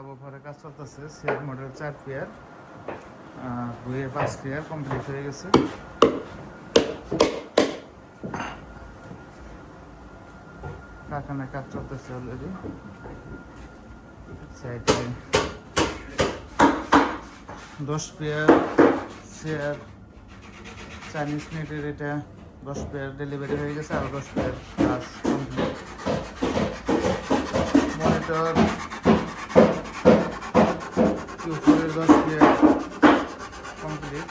Sub কাজ চলতেছে set model চার পেয়ার দুয়ে পাঁচ পেয়ার কমপ্লিট হয়ে গেছে। কারখানায় কাজ চলতেছে অলরেডি সাইডে দশ পেয়ার চেয়ার চাইনিজ নেটের এটা দশ পেয়ার ডেলিভারি হয়ে গেছে, আর দশ পেয়ার কাজ কমপ্লিট মনিটর দশ কমপ্লিট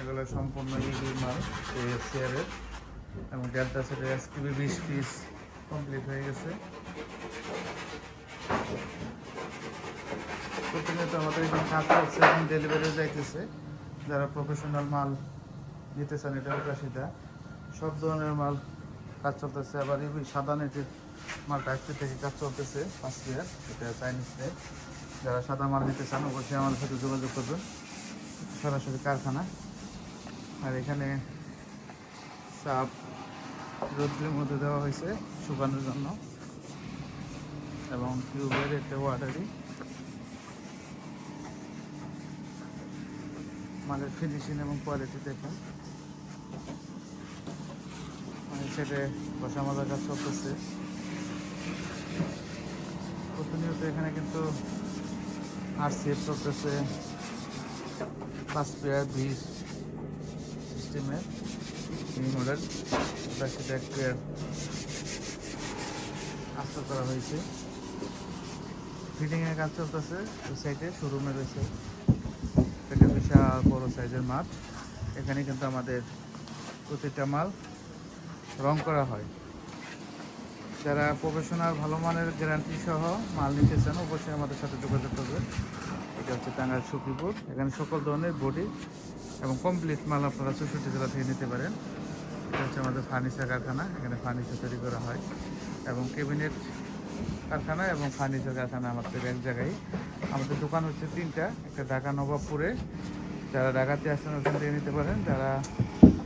এগুলো সম্পূর্ণ ইগির মাল চেয়ারের এবং ডেল্টা সেটের এসপিবি বিশ পিস কমপ্লিট হয়ে গেছে। প্রতিনিয়ত আমাদের এখানে কাজ করছে এবং ডেলিভারি যাইতেছে। যারা প্রফেশনাল মাল নিতে চান এটা প্রকাশিতা। সব ধরনের মাল কাজ চলতেছে। আবার এই সাদা নেটের মালটা আজকে থেকে কাজ চলতেছে পাঁচ ইয়ার এটা চাইনিজ নেট যারা সাদা মাল নিতে চান, অবশ্যই আমাদের সাথে যোগাযোগ করবেন। সরাসরি কারখানা। আর এখানে সাপ রোদ্রের মধ্যে দেওয়া হয়েছে শুকানোর জন্য। এবং টিউবের একটা ওয়াটারি মালের ফিনিশিং এবং কোয়ালিটি দেখুন। মানে সেটে বসা মজা কাজ চলতেছে। প্রতিনিয়ত এখানে কিন্তু আর সেট চলতেছে পাঁচ পেয়ার সিস্টেমের এই মডেল সেটা এক পেয়ার আস্তে করা হয়েছে। ফিটিংয়ের কাজ চলতেছে ওই সাইডে শোরুমে রয়েছে। এটা বিশাল বড় সাইজের মাঠ। এখানে কিন্তু আমাদের প্রতিটা মাল রং করা হয়। যারা প্রফেশনাল ভালো মানের গ্যারান্টি সহ মাল নিতে চান, অবশ্যই আমাদের সাথে যোগাযোগ করবেন। এটা হচ্ছে টাঙ্গাইল সুখিপুর এখানে সকল ধরনের বডি এবং কমপ্লিট মাল আপনারা চৌষট্টি জেলা থেকে নিতে পারেন। এটা হচ্ছে আমাদের ফার্নিচার কারখানা। এখানে ফার্নিচার তৈরি করা হয় এবং ক্যাবিনেট কারখানা এবং ফার্নিচার কারখানা আমাদের এক জায়গায়। আমাদের দোকান হচ্ছে তিনটা, একটা ঢাকা নবাবপুরে। যারা ঢাকাতে আসেন ওখান থেকে নিতে পারেন। যারা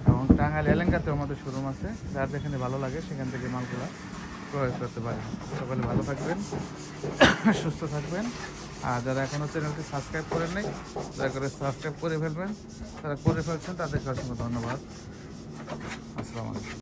এবং টাঙ্গাইল এলেঙ্গাতে আমাদের শোরুম আছে। যার যেখানে ভালো লাগে, সেখান থেকে মালগুলো ক্রয় করতে পারেন। সকলে ভালো থাকবেন, সুস্থ থাকবেন। আর যারা এখনও চ্যানেলটি সাবস্ক্রাইব করেন নাই, দয়া করে সাবস্ক্রাইব করে ফেলবেন। তারা করে ফেলছেন, তাদেরকে অসংখ্য ধন্যবাদ। আসসালামু আলাইকুম।